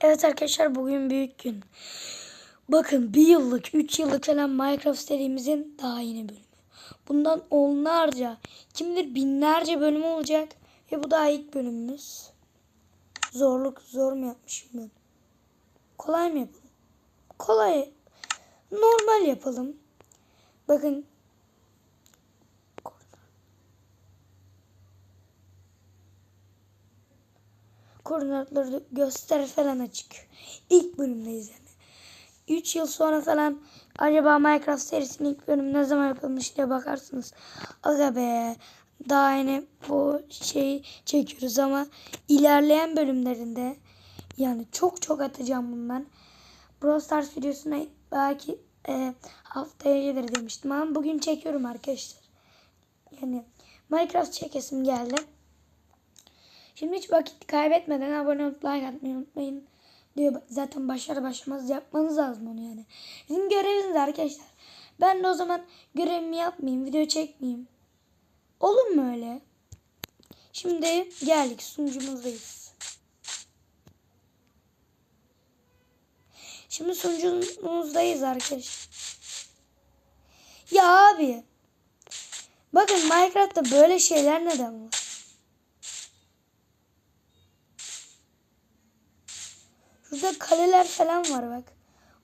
Evet arkadaşlar bugün büyük gün. Bakın bir yıllık, üç yıllık falan Minecraft serimizin daha yeni bölümü. Bundan onlarca, kim bilir binlerce bölüm olacak. Ve bu daha ilk bölümümüz. Zorluk, zor mu yapmışım ben? Kolay mı yapalım? Kolay. Normal yapalım. Bakın. Koordinatları göster falan açık. İlk bölümdeyiz yani. 3 yıl sonra falan acaba Minecraft serisinin ilk bölümü ne zaman yapılmış diye bakarsınız. Aga be daha yeni bu şeyi çekiyoruz ama ilerleyen bölümlerinde yani çok çok atacağım bundan. Brawl Stars videosuna belki e, haftaya gelir demiştim ama bugün çekiyorum arkadaşlar. Yani Minecraft çekesim geldi. Şimdi hiç vakit kaybetmeden abone olup like atmayı unutmayın diyor. Zaten başlar başlamaz yapmanız lazım onu yani. Sizin göreviniz arkadaşlar. Ben de o zaman görevimi yapmayayım, video çekmeyeyim. Olur mu öyle? Şimdi geldik sunucumuzdayız. Şimdi sunucumuzdayız arkadaşlar. Ya abi. Bakın Minecraft'ta böyle şeyler neden var? Şurada kaleler falan var bak.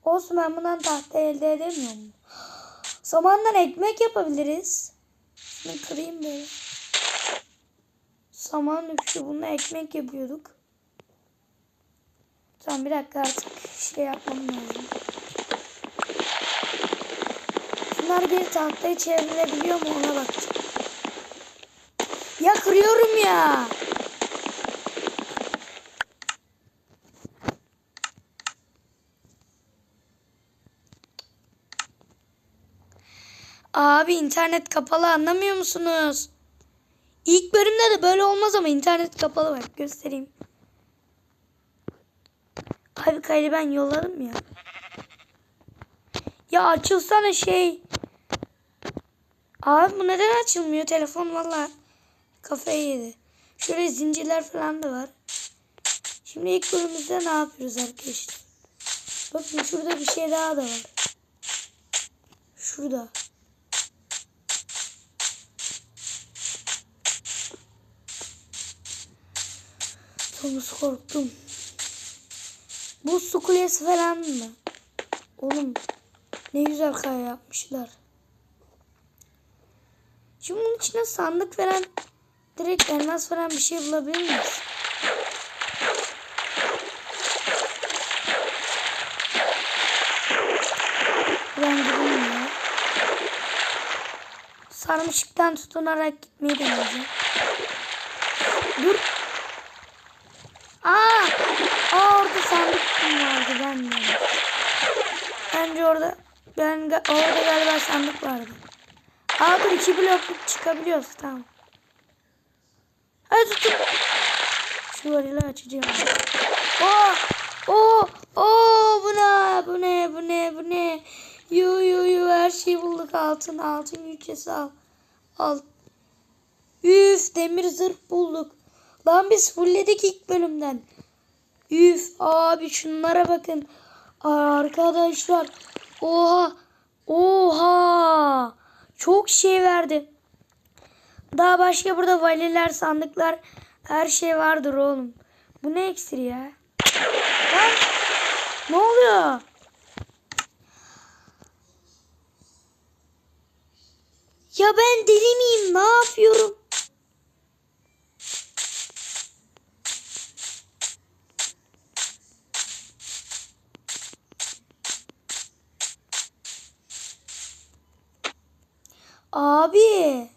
Olsun ben bundan tahta elde edemiyor mu? Samandan ekmek yapabiliriz. Şunu kırayım böyle. Saman düştü. Bununla ekmek yapıyorduk. Tamam bir dakika artık şey yapmam lazım. Bunlar bir tahtayı çevirebiliyor mu ona bakacağım. Ya kırıyorum ya. Abi internet kapalı anlamıyor musunuz? İlk bölümde de böyle olmaz ama internet kapalı bak göstereyim. Abi kaydı ben yolladım ya. Ya açılsana şey. Abi bu neden açılmıyor? Telefon valla kafayı yedi. Şöyle zincirler falan da var. Şimdi ilk bölümümüzde ne yapıyoruz arkadaşlar? Bakın şurada bir şey daha da var. Şurada. Domuz korktum. Bu su kulesi falan mı? Oğlum ne güzel kaya yapmışlar. Şimdi bunun içine sandık veren direkt elmas veren bir şey bulabilir miyiz? Ben gideyim. Sarmışıktan tutunarak gitmeyi deneyeceğim. Dur. Aa! Aa orada sandık de. Bence orada ben orada galiba sandık vardı. Aa dur iki blokluk çıkabiliyoruz tamam. Hadi tutun. Şu varıyla açacağım. Oo! Oo! Oo! Bu ne? Bu ne? Bu ne? Bu ne? Yu yu yu her şeyi bulduk altın altın yücesi al. Al. Üf demir zırh bulduk. Lan biz fullledik ilk bölümden. Üf abi şunlara bakın. Arkadaşlar. Oha. Oha. Çok şey verdi. Daha başka burada valiler, sandıklar, her şey vardır oğlum. Bu ne eksir ya? Lan, ne oluyor? Ya ben deli miyim? Ne yapıyorum? Abi.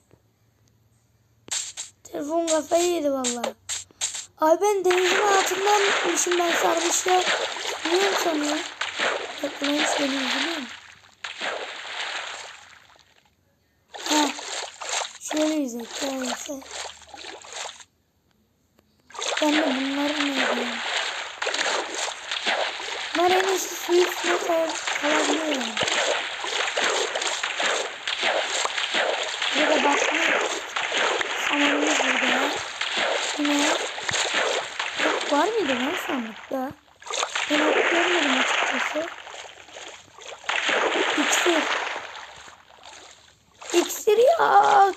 Telefon kafayı yedi vallahi. Abi ben denizin altından gitmişim ben sarmışla. Niye mi sanıyorum? Bakın hiç beni izliyor mu? Ha. Şöyle yüzek. Neyse. Ben de bunları ne yapıyorum? Bunlar en iyisi suyu üstüne kalabiliyor yani. Burada basma. Samanımız burada. Ne? Yok, var mıydı lan sandıkta? Ben ok görmedim açıkçası. İksir. İksir ya.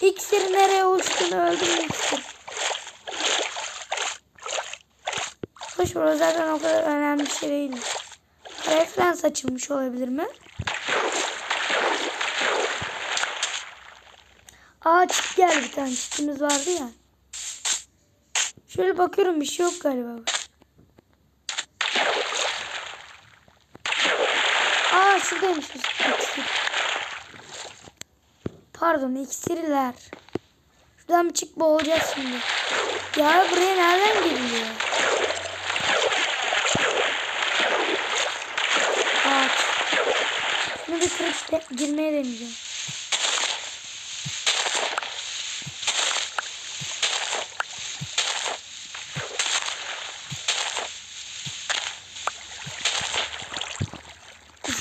İksir nereye uçtun öldüm iksir. Hoş burası zaten o kadar önemli bir şey değil. Kare falan saçılmış olabilir mi? Aa çift geldi bir tane çiftimiz vardı ya. Şöyle bakıyorum bir şey yok galiba. Aa şuradaymış iksir. Pardon iksirler. Şuradan bir çık boğulacağız şimdi. Ya buraya nereden giriliyor? Ağaç. Şunu bir kırıp girmeye deneyeceğim.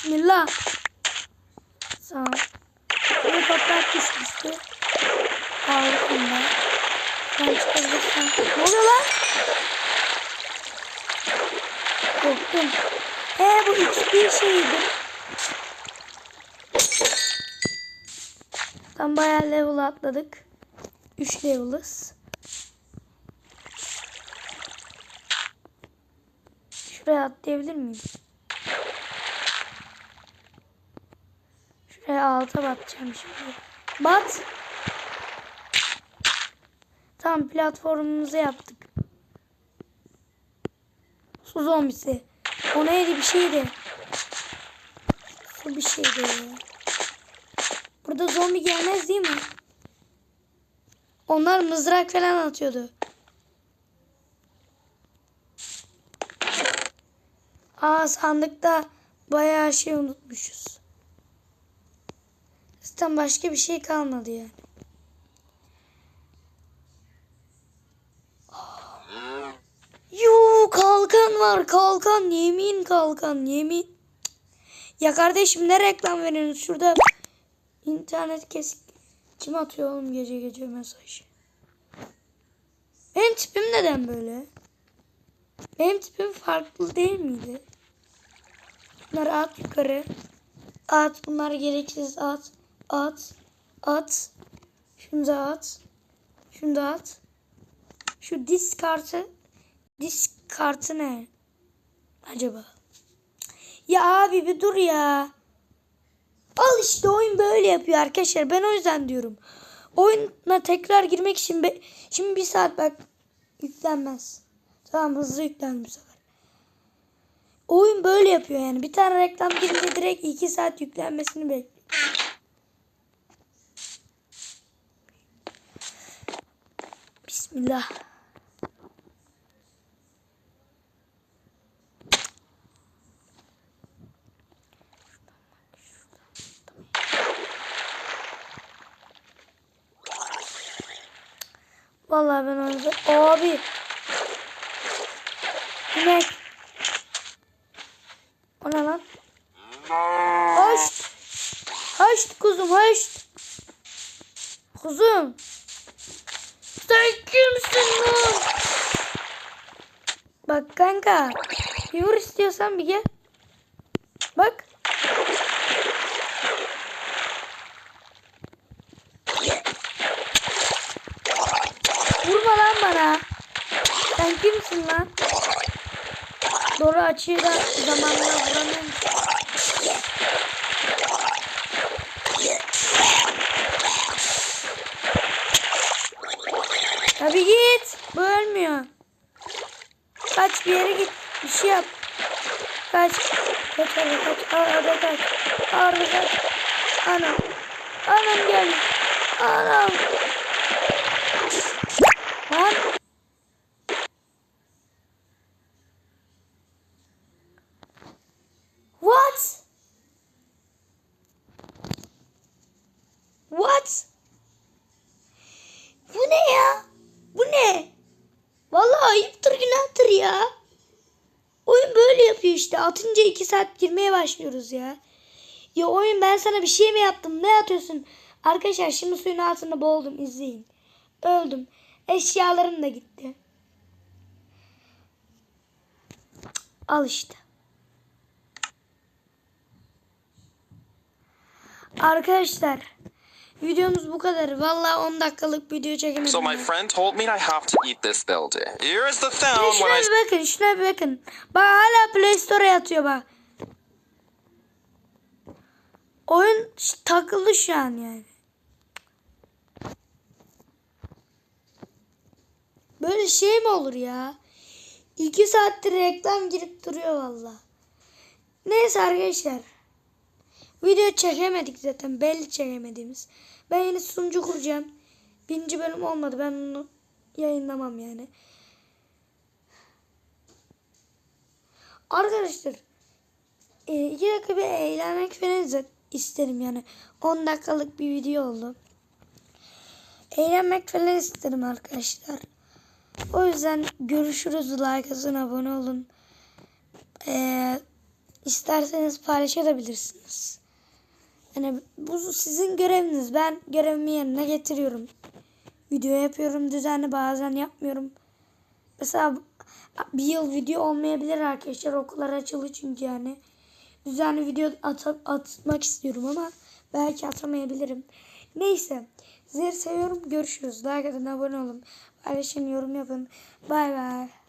Bismillah. Sağ ol. Toprak düşmüştü. Harikında. Ben çıkabilirsem. Ne oluyor lan? Korktum. Ee bu hiçbir şeydi. Tam bayağı level atladık. 3 level'ız. Şuraya atlayabilir miyim? Şuraya alta batacağım şimdi. Bat. Tam platformumuzu yaptık. Su zombisi. O neydi bir şeydi. Su bir şeydi. Burada zombi gelmez değil mi? Onlar mızrak falan atıyordu. Aa sandıkta bayağı şey unutmuşuz. Zaten başka bir şey kalmadı yani. Yuu kalkan var kalkan yemin kalkan yemin. Ya kardeşim ne reklam veriyorsunuz şurada internet kesik. Kim atıyor oğlum gece gece mesaj? Benim tipim neden böyle? Benim tipim farklı değil miydi? Bunları at yukarı. At bunlar gereksiz at. At. At. Şunu da at. Şunu da at. Şu disk kartı disk kartı ne? Acaba? Ya abi bir dur ya. Al işte oyun böyle yapıyor arkadaşlar. Ben o yüzden diyorum. Oyuna tekrar girmek için be- şimdi bir saat bak yüklenmez. Tamam hızlı yüklendi bu sefer. Oyun böyle yapıyor yani. Bir tane reklam girince direkt iki saat yüklenmesini bekliyor. Bismillah. Vallahi ben orada abi inek o ne lan? Hoş. Hoş kuzum hoş. Kuzum. Sen kimsin lan? Bak kanka. Bir vur istiyorsan bir gel. Bak. Vurma lan bana. Sen kimsin lan? Doğru açıyı da zamanla vuramıyorum. Tabi git. Bu ölmüyor. Kaç bir yere git. Bir şey yap. Kaç. Kaç hadi kaç. Arada kaç. Arada kaç. Anam. Anam gel. Anam. Lan. What? What? Bu ne ya? Bu ne? Vallahi ayıptır günahtır ya. Oyun böyle yapıyor işte. Atınca iki saat girmeye başlıyoruz ya. Ya oyun ben sana bir şey mi yaptım? Ne atıyorsun? Arkadaşlar şimdi suyun altında boğuldum. izleyin. Öldüm. Eşyalarım da gitti. Al işte. Arkadaşlar videomuz bu kadar. Vallahi 10 dakikalık video çekemedim. So my friend told me I have to eat this building. Here's the Ya sound şuna when I bir bakın, şuna bir bakın. Bak hala Play Store'a yatıyor bak. Oyun takıldı şu an yani. Böyle şey mi olur ya? İki saattir reklam girip duruyor valla. Neyse arkadaşlar. Video çekemedik zaten. Belli çekemediğimiz. Ben yine sunucu kuracağım. Birinci bölüm olmadı. Ben onu yayınlamam yani. Arkadaşlar e, iki dakika bir eğlenmek falan isterim yani. 10 dakikalık bir video oldu. Eğlenmek falan isterim arkadaşlar. O yüzden görüşürüz. Like atın, abone olun. Ee, isterseniz paylaşabilirsiniz. Yani bu sizin göreviniz. Ben görevimi yerine getiriyorum. Video yapıyorum düzenli bazen yapmıyorum. Mesela bir yıl video olmayabilir arkadaşlar. Okullar açıldı çünkü yani. Düzenli video at atmak istiyorum ama belki atamayabilirim. Neyse. Sizleri seviyorum. Görüşürüz. Like atın, abone olun. Paylaşın, yorum yapın. Bay bay.